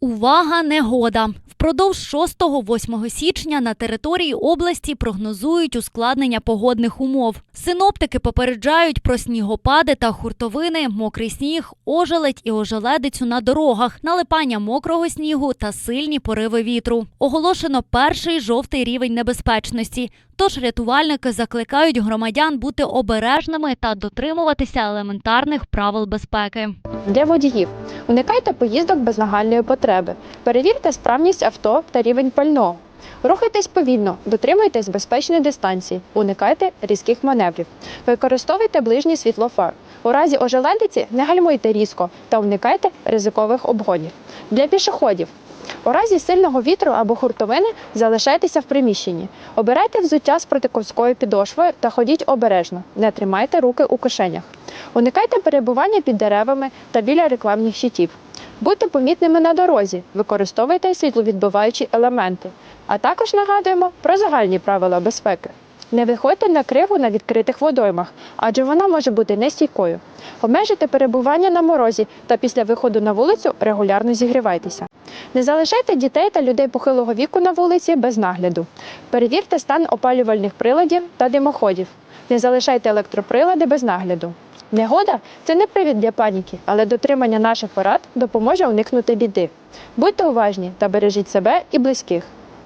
Увага, негода! Впродовж 6-8 січня на території області прогнозують ускладнення погодних умов. Синоптики попереджають про снігопади та хуртовини, мокрий сніг, ожеледь і ожеледицю на дорогах, налипання мокрого снігу та сильні пориви вітру. Оголошено перший жовтий рівень небезпечності. Тож рятувальники закликають громадян бути обережними та дотримуватися елементарних правил безпеки. Для водіїв уникайте поїздок без нагальної потреби. Перевірте справність авто та рівень пального. Рухайтесь повільно, дотримуйтесь безпечної дистанції, уникайте різких маневрів. Використовуйте ближній світлофар. У разі ожеледиці не гальмуйте різко та уникайте ризикових обгонів. Для пішоходів у разі сильного вітру або хуртовини залишайтеся в приміщенні. Обирайте взуття з протиковською підошвою та ходіть обережно. Не тримайте руки у кишенях. Уникайте перебування під деревами та біля рекламних щитів. Будьте помітними на дорозі, використовуйте світловідбиваючі елементи. А також нагадуємо про загальні правила безпеки. Не виходьте на криву на відкритих водоймах, адже вона може бути нестійкою. Обмежуйте перебування на морозі та після виходу на вулицю регулярно зігрівайтеся. Не залишайте дітей та людей похилого віку на вулиці без нагляду. Перевірте стан опалювальних приладів та димоходів. Не залишайте електроприлади без нагляду. Негода це не привід для паніки, але дотримання наших порад допоможе уникнути біди. Будьте уважні та бережіть себе і близьких.